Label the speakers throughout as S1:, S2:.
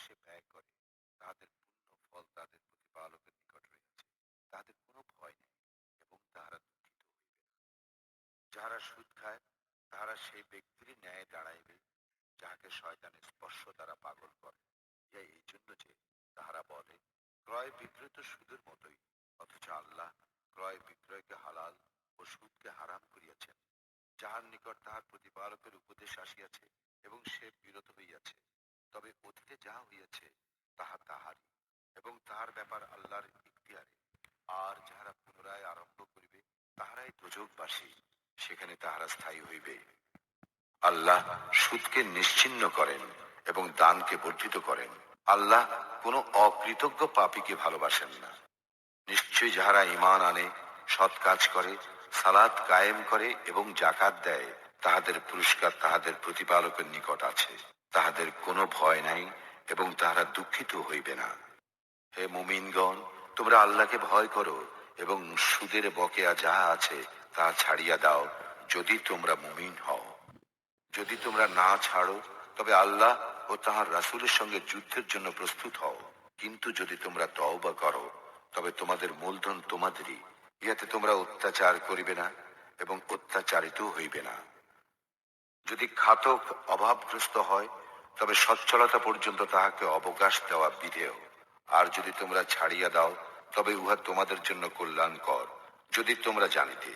S1: প্রকাশ্যে ব্যয় করে তাহাদের পূর্ণ ফল তাদের প্রতিপালকের নিকট রয়েছে। তাদের কোনো ভয় নেই এবং তাহারা দুঃখিত হইবে না। যাহারা সুদ খায়, তাহারা সেই ব্যক্তির ন্যায় দাঁড়াইবে, যাহাকে শয়তানের স্পর্শ দ্বারা পাগল করে। ইহা এই জন্য যে তাহারা বলে, ক্রয় বিক্রয় তো সুদের মতোই, অথচ আল্লাহ ক্রয় বিক্রয়কে হালাল ও সুদকে হারাম করিয়াছেন। যাহার নিকট তাহার প্রতিপালকের উপদেশ আসিয়াছে এবং সে বিরত হইয়াছে। তবে অতীতে যাহা হইয়াছে তাহা তাহারই, এবং তাহার ব্যাপার আল্লাহর ইখতিয়ারে। আর যাহারা পুনরায় আরম্ভ করিবে, তাহারাই দুযোগবাসী সেখানে তাহারা স্থায়ী হইবে। আল্লাহ সুদকে নিশ্চিন্ন করেন এবং দানকে বর্ধিত করেন। আল্লাহ কোনো অকৃতজ্ঞ পাপীকে ভালোবাসেন না। নিশ্চয়ই যাহারা ঈমান আনে, সৎ কাজ করে, সালাত কায়েম করে এবং জাকাত দেয়, তাহাদের পুরস্কার তাহাদের প্রতিপালকের নিকট আছে। তাহাদের কোনো ভয় নাই এবং তাহারা দুঃখিত হইবে না। হে মুমিনগণ, তোমরা আল্লাহকে ভয় করো এবং সুদের বকেয়া যাহা আছে তা ছাড়িয়া দাও, যদি তোমরা মুমিন হও। যদি তোমরা না ছাড়ো, তবে আল্লাহ ও তাহার রাসূলের সঙ্গে যুদ্ধের জন্য প্রস্তুত হও। কিন্তু যদি তোমরা তওবা করো, তবে তোমাদের মূলধন তোমাদেরই, ইহাতে তোমরা অত্যাচার করিবে না এবং অত্যাচারিত হইবে না। যদি খাতক অভাবগ্রস্ত হয় তবে সচ্ছলতা পর্যন্ত তাহাকে অবকাশ দেওয়া বিধেয়। আর যদি তোমরা ছাড়িয়া দাও, তবে উহা তোমাদের জন্য কল্যাণকর, যদি তোমরা জানিতে।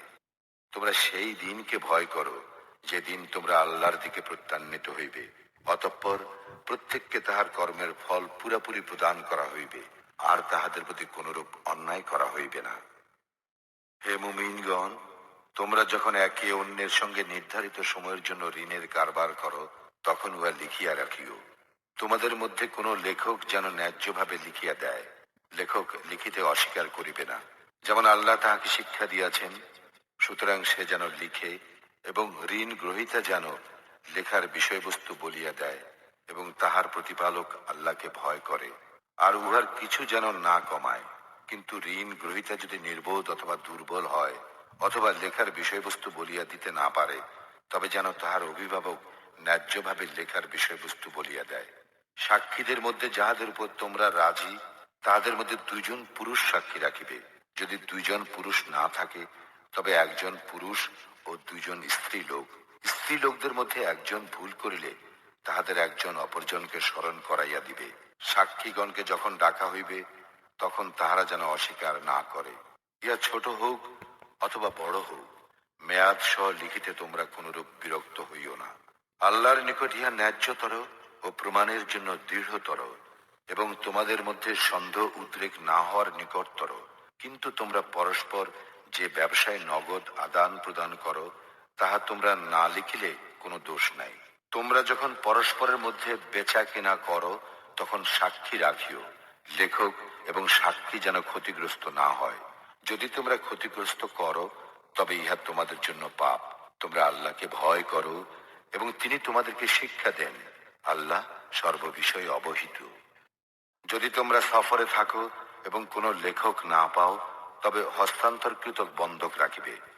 S1: তোমরা সেই দিনকে ভয় করো, যেদিন তোমরা আল্লাহর দিকে প্রত্যান্বিত হইবে। অতঃপর প্রত্যেককে তাহার কর্মের ফল পুরাপুরি প্রদান করা হইবে, আর তাহাদের প্রতি কোনরূপ অন্যায় করা হইবে না। হে মুমিনগণ, তোমরা যখন একে অন্যের সঙ্গে নির্ধারিত সময়ের জন্য ঋণের কারবার করো তখন উহা লিখিয়া রাখিও। তোমাদের মধ্যে কোনো লেখক যেন ন্যায্যভাবে লিখিয়া দেয়। লেখক লিখিতে অস্বীকার করিবে না। যেমন আল্লাহ তাহাকে শিক্ষা দিয়াছেন, সুতরাং সে যেন লিখে এবং ঋণ গ্রহীতা যেন লেখার বিষয়বস্তু বলিয়া দেয় এবং তাহার প্রতিপালক আল্লাহকে ভয় করে। আর উহার কিছু যেন না কমায়। কিন্তু ঋণ গ্রহীতা যদি নির্বোধ অথবা দুর্বল হয়, অথবা লেখার বিষয়বস্তু বলিয়া দিতে না পারে, তবে যেন তাহার অভিভাবক ন্যায্যভাবে লেখার বিষয়বস্তু বলিয়া দেয়। সাক্ষীদের মধ্যে যাহাদের উপর তোমরা রাজি, তাহাদের মধ্যে দুইজন পুরুষ সাক্ষী রাখিবে। যদি দুইজন পুরুষ না থাকে, তবে একজন পুরুষ ও দুইজন স্ত্রী লোক স্ত্রী লোকদের মধ্যে একজন ভুল করিলে, তাহাদের একজন অপরজনকে স্মরণ করাইয়া দিবে। সাক্ষীগণকে যখন ডাকা হইবে, তখন তাহারা যেন অস্বীকার না করে। ইয়া ছোট হোক অথবা বড় হোক, মেয়াদ সহ লিখিতে তোমরা কোনরূপ বিরক্ত হইও না। আল্লাহর নিকট ইহা ন্যায্যতর ও প্রমাণের জন্য দৃঢ়তর এবং তোমাদের মধ্যে সন্দেহ উদ্রেক না হওয়ার নিকটতর। কিন্তু তোমরা পরস্পর যে ব্যবসায় নগদ আদান প্রদান করো, তাহা তোমরা না লিখিলে কোনো দোষ নাই। তোমরা যখন পরস্পরের মধ্যে বেচা কেনা করো, তখন সাক্ষী রাখিও, লেখক এবং সাক্ষী যেন ক্ষতিগ্রস্ত না হয়। যদি তোমরা ক্ষতিগ্রস্ত করো, তবে ইহা তোমাদের জন্য পাপ। তোমরা আল্লাহকে ভয় করো এবং তিনি তোমাদেরকে শিক্ষা দেন, আল্লাহ সর্ববিষয়ে অবহিত। যদি তোমরা সফরে থাকো এবং কোনো লেখক না পাও, তবে হস্তান্তরকৃত বন্ধক রাখিবে।